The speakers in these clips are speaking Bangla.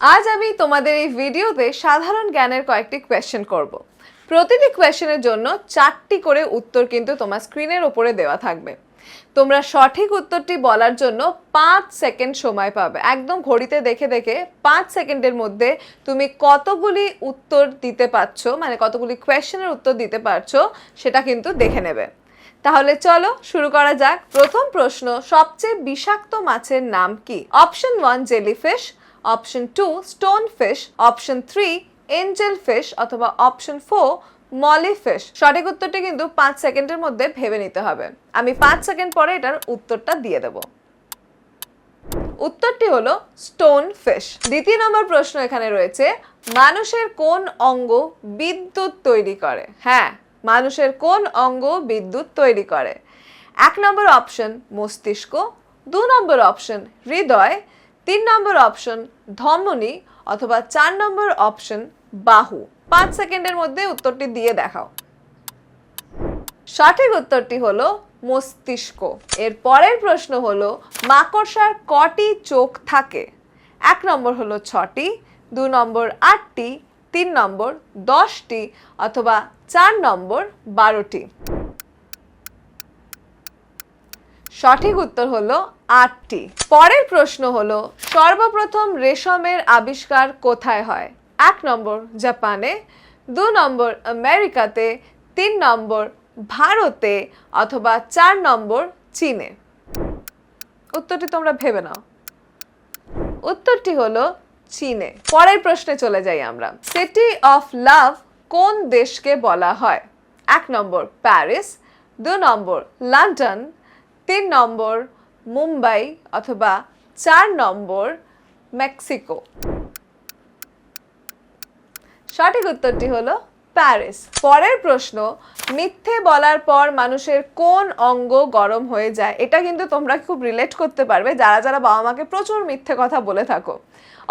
আজ আমি তোমাদের এই ভিডিওতে সাধারণ জ্ঞানের কয়েকটি কোয়েশ্চেন করব। প্রতিটি কোয়েশ্চেনের জন্য চারটি করে উত্তর কিন্তু তোমার স্ক্রিনের ওপরে দেওয়া থাকবে। তোমরা সঠিক উত্তরটি বলার জন্য পাঁচ সেকেন্ড সময় পাবে। একদম ঘড়িতে দেখে দেখে পাঁচ সেকেন্ডের মধ্যে তুমি কতগুলি উত্তর দিতে পারছ মানে কতগুলি কোয়েশ্চেনের উত্তর দিতে পারছ, সেটা কিন্তু দেখে নেবে। তাহলে চলো শুরু করা যাক। প্রথম প্রশ্ন, সবচেয়ে বিষাক্ত মাছের নাম কি? Option one jellyfish option two stone fish option three angel fish অথবা অপশন ফোর মলি ফিশ সঠিক উত্তরটি কিন্তু পাঁচ সেকেন্ডের মধ্যে ভেবে নিতে হবে। আমি পাঁচ সেকেন্ড পরে এটার উত্তরটা দিয়ে দেবো। উত্তরটি হলো স্টোন ফিশ দ্বিতীয় নম্বর প্রশ্ন এখানে রয়েছে, মানুষের কোন অঙ্গ বিদ্যুৎ তৈরি করে? হ্যাঁ মানুষের কোন অঙ্গ বিদ্যুৎ তৈরি করে? এক নম্বর অপশন মস্তিষ্ক। দু নম্বর অপশন হৃদয়। তিন নম্বর অপশন ধমনী অথবা চার নম্বর অপশন বাহু। পাঁচ সেকেন্ডের মধ্যে উত্তরটি দিয়ে দেখাও। সঠিক উত্তরটি হলো মস্তিষ্ক। এর পরের প্রশ্ন হলো, মাকড়সার কটি চোখ থাকে? এক নম্বর হলো ছটি, দু নম্বর আটটি, তিন নম্বর দশটি, অথবা চার নম্বর বারোটি। সঠিক উত্তর হলো আটটি। পরের প্রশ্ন হলো, সর্বপ্রথম রেশমের আবিষ্কার কোথায় হয়? এক নম্বর জাপানে, দু নম্বর আমেরিকাতে, তিন নম্বর ভারতে, অথবা চার নম্বর চীনে। উত্তরটি তোমরা ভেবে নাও। উত্তরটি হলো চীনে। পরের প্রশ্নে চলে যাই আমরা। সিটি অফ লাভ কোন দেশকে বলা হয়? এক নম্বর প্যারিস, দু নম্বর লন্ডন তিন নম্বর মুম্বাই অথবা চার নম্বর মেক্সিকো। সঠিক উত্তরটি হলো প্যারিস। পরের প্রশ্ন, মিথ্যে বলার পর মানুষের কোন অঙ্গ গরম হয়ে যায়? এটা কিন্তু তোমরা খুব রিলেট করতে পারবে, যারা যারা বাবা মাকে প্রচুর মিথ্যে কথা বলে থাকো।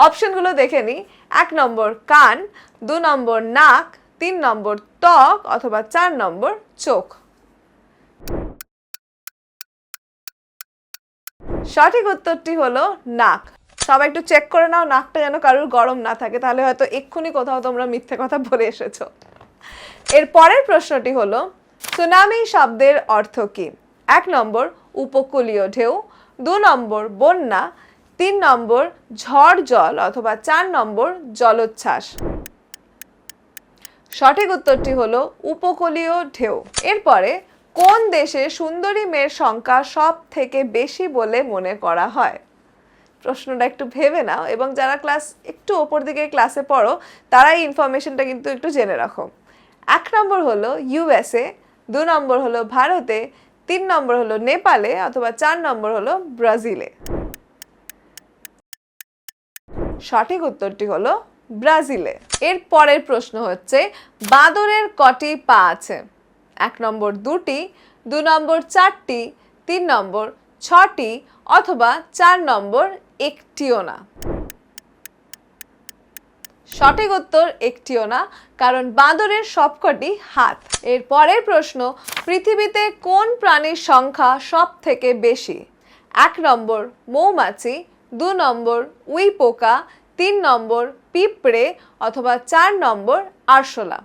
অপশনগুলো দেখে নিই এক নম্বর কান, দু নম্বর নাক, তিন নম্বর ত্বক অথবা চার নম্বর চোখ। সঠিক উত্তরটি হলো নাক। সবাই একটু চেক করে নাও, নাকটা যেন কারোর গরম না থাকে, তাহলে হয়তো এক্ষুনি কোথাও তোমরা মিথ্যে কথা বলে এসেছ। এর পরের প্রশ্নটি হলো, সুনামি শব্দের অর্থ কি? এক নম্বর, উপকূলীয় ঢেউ, দু নম্বর, বন্যা, তিন নম্বর, ঝড় জল, অথবা চার নম্বর, জলোচ্ছ্বাস। সঠিক উত্তরটি হলো, উপকূলীয় ঢেউ। এরপরে কোন দেশে সুন্দরী মেয়ের সংখ্যা সব থেকে বেশি বলে মনে করা হয়? প্রশ্নটা একটু ভেবে নাও এবং যারা ক্লাস একটু ওপর দিকে ক্লাসে পড়ো তারা এই ইনফরমেশনটা কিন্তু একটু জেনে রাখো। এক নম্বর হলো ইউএসএ দু নম্বর হলো ভারতে, তিন নম্বর হলো নেপালে, অথবা চার নম্বর হলো ব্রাজিলে। সঠিক উত্তরটি হলো ব্রাজিলে। এর পরের প্রশ্ন হচ্ছে, বাঁদরের কটি পা আছে? এক নম্বর দুটি, দু নম্বর চারটি, তিন নম্বর ছটি, অথবা চার নম্বর একটিও না। সঠিক উত্তর একটিও না, কারণ বাঁদরের সবকটি হাত। এর পরের প্রশ্ন, পৃথিবীতে কোন প্রাণীর সংখ্যা সব থেকে বেশি? এক নম্বর মৌমাছি, দু নম্বর উই পোকা তিন নম্বর পিঁপড়ে, অথবা চার নম্বর আরশোলা।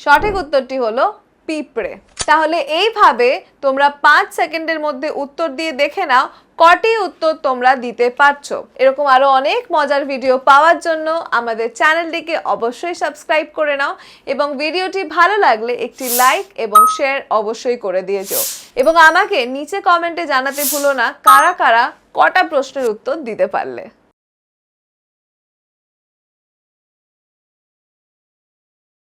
সঠিক উত্তরটি হলো পিঁপড়ে। তাহলে এইভাবে তোমরা পাঁচ সেকেন্ডের মধ্যে উত্তর দিয়ে দেখে নাও কটি উত্তর তোমরা দিতে পারছ। এরকম আরও অনেক মজার ভিডিও পাওয়ার জন্য আমাদের চ্যানেলটিকে অবশ্যই সাবস্ক্রাইব করে নাও এবং ভিডিওটি ভালো লাগলে একটি লাইক এবং শেয়ার অবশ্যই করে দিয়ে দিয়েছ এবং আমাকে নিচে কমেন্টে জানাতে ভুলো না কারা কারা কটা প্রশ্নের উত্তর দিতে পারলে।